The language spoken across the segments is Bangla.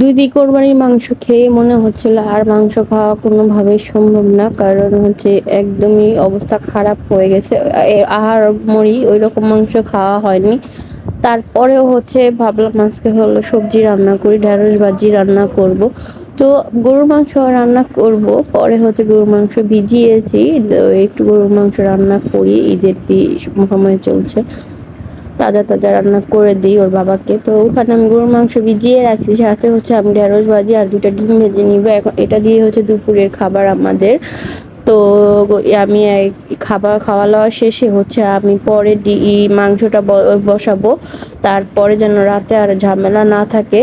দুই কোরবানির মাংস খেয়ে মনে হচ্ছিল আর মাংস খাওয়া কোনোভাবেই সম্ভব না, কারণ হচ্ছে একদমই অবস্থা খারাপ হয়ে গেছে। আহার মরি ওই রকম মাংস খাওয়া হয়নি। তারপরেও হচ্ছে ভাবলাম আজকে হলো সবজি রান্না করি, ঢেঁড়স ভাজি রান্না করব। তো গরুর মাংস রান্না করব, পরে হচ্ছে গরুর মাংস ভিজিয়েছি একটু গরুর মাংস রান্না করি, ঈদের সময় চলছে। তাজা তাজা রান্না করে দিই ওর বাবাকে। তো ওখানে আমি গরুর মাংস ভিজিয়ে রাখছি, সাথে হচ্ছে আমি ঢেঁড়স ভাজি আর দুটা ডিম ভেজে নিব। এখন এটা দিয়ে হচ্ছে দুপুরের খাবার আমাদের। তো আমি খাবার খাওয়া দাওয়া শেষে হচ্ছে আমি পরে ডি মাংসটা বসাবো। তারপরে যেন রাতে আর ঝামেলা না থাকে।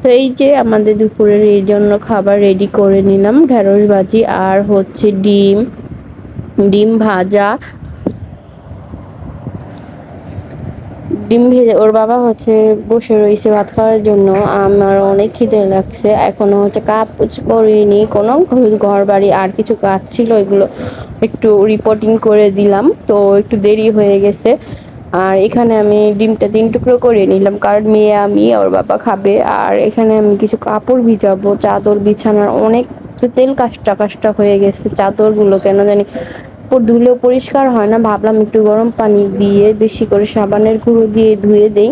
তো এই যে আমাদের দুপুরের এই জন্য খাবার রেডি করে নিলাম, ঢেঁড়স ভাজি আর হচ্ছে ডিম। ডিম ভাজা ডিম ভেজে, ওর বাবা হচ্ছে বসে রয়েছে ভাত খাওয়ার জন্য। আমার অনেক খিদে লাগছে। এখনও হচ্ছে কাপ করিনি। কোনো ঘর বাড়ি আর কিছু কাজ ছিল, এগুলো একটু রিপোর্টিং করে দিলাম। তো একটু দেরি হয়ে গেছে। আর এখানে আমি ডিমটা তিন টুকরো করে নিলাম। কারণ মেয়ে আমি, ওর বাবা খাবে। আর এখানে আমি কিছু কাপড় ভিজাবো। চাদর বিছানার অনেক তেল কাষ্টা কাষ্টা হয়ে গেছে। চাদরগুলো কেন জানি ধুলেও পরিষ্কার হয় না। ভাবলাম একটু গরম পানি দিয়ে বেশি করে সাবানের গুঁড়ো দিয়ে ধুয়ে দেই।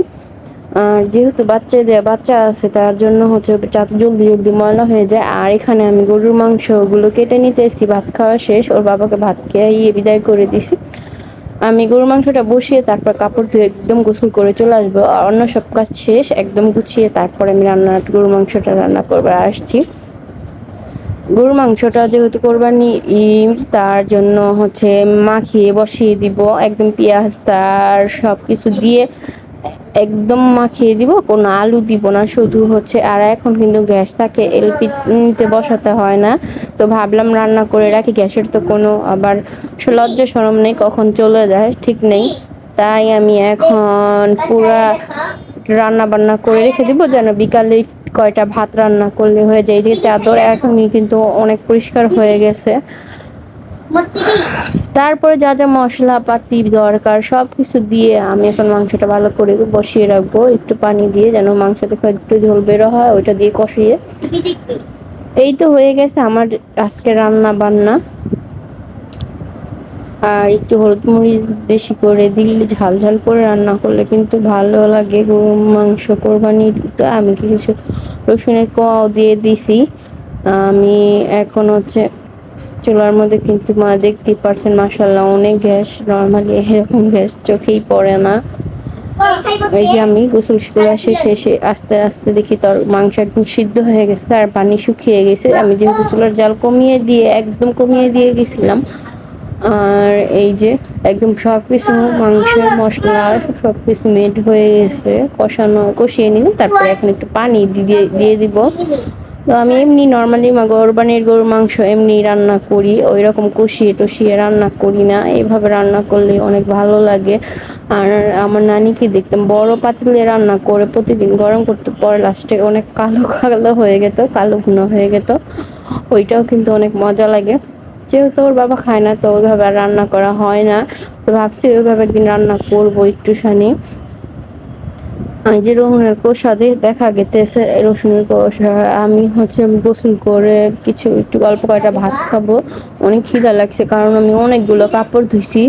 আর যেহেতু বাচ্চা দেয় বাচ্চা আছে, তার জন্য হচ্ছে চাতে জলদি জলদি ময়লা হয়ে যায়। আর এখানে আমি গরুর মাংস ওগুলো কেটে নিতে এসেছি, ভাত খাওয়া শেষ। ওর বাবাকে ভাত খেয়ে বিদায় করে দিছি। আমি গরুর মাংসটা বসিয়ে তারপর কাপড় ধুয়ে একদম গোসল করে চলে আসব। আর অন্য সব কাজ শেষ, একদম গুছিয়ে তারপরে আমি রান্না, গরুর মাংসটা রান্না করবার আসছি। গরুর মাংসটা যেহেতু কোরবানি ঈদ, তার জন্য হচ্ছে মাখিয়ে বসিয়ে দিব, একদম পেঁয়াজ, তার সব কিছু দিয়ে একদম মাখিয়ে দিব, কোনো আলু দিব না, শুধু হচ্ছে, আর এখন কিন্তু গ্যাস থাকে, এলপিতে বসাতে হয় না, তো ভাবলাম রান্না করে রাখি, গ্যাসের তো কোনো আবার লজ্জা সরম নেই, কখন চলে যায়, ঠিক নেই, তাই আমি এখন পুরা রান্না বান্না করে রেখে দিব, যেন বিকালে কয়টা ভাত রান্না করলে হয়ে যায়? যে চাদর এখনই কিন্তু অনেক পরিষ্কার হয়ে গেছে। তারপরে যা যা মশলা পাতি দরকার, সব কিছু দিয়ে আমি এখন মাংসটা ভালো করে বসিয়ে রাখব। একটু পানি দিয়ে যেন মাংস থেকে একটু ঝোল বেরো হয়, ওইটা দিয়ে কষিয়ে। এই তো হয়ে গেছে আমার আজকে রান্না বান্না। আর একটু হলুদ মরিচ বেশি করে দিলে ঝাল ঝাল করে রান্না করলে কিন্তু ভালো লাগে। গরু মাংস কোরবানি আমি কিছু রসুনের কোয়াও দিয়ে দিছি। আমি এখন হচ্ছে চুলার মধ্যে কিন্তু মা দেখতেই পারছেন মাসাল্লাহ অনেক গ্যাস, নর্মালি এরকম গ্যাস চোখেই পড়ে না। এই যে আমি গোসল করা শেষে আস্তে আস্তে দেখি তোর মাংস একদম সিদ্ধ হয়ে গেছে, আর পানি শুকিয়ে গেছে। আমি যেহেতু চুলার জাল কমিয়ে দিয়ে, একদম কমিয়ে দিয়ে গেছিলাম আর এই যে একদম সব কিছু মাংসের মশলা সব কিছু মেড হয়ে গেছে। কষানো, কষিয়ে নিলাম, তারপরে এখন একটু পানি দিয়ে দিয়ে দিব। তো আমি এমনি নর্মালি কোরবানির গরুর মাংস এমনি রান্না করি ওই রকম কষিয়ে টষিয়ে রান্না করি না। এভাবে রান্না করলে অনেক ভালো লাগে। আর আমার নানিকে দেখতাম, বড় পাতিলে রান্না করে প্রতিদিন গরম করতে পরে লাস্টে অনেক কালো কালো হয়ে যেত কালো ঘুনো হয়ে যেত ওইটাও কিন্তু অনেক মজা লাগে। যেহেতু ওর বাবা খায় না, তো ওইভাবে আর রান্না করা হয় না। তো ভাবছি ওইভাবে একদিন রান্না করব একটুখানি। যে রসুনের কোষাদে দেখা গেতেছে, রসুনের কোষা, আমি হচ্ছে গোসল করে কিছু একটু অল্প কয়টা ভাত খাব। অনেক খিদা লাগছে, কারণ আমি অনেকগুলো কাপড় ধুইছি।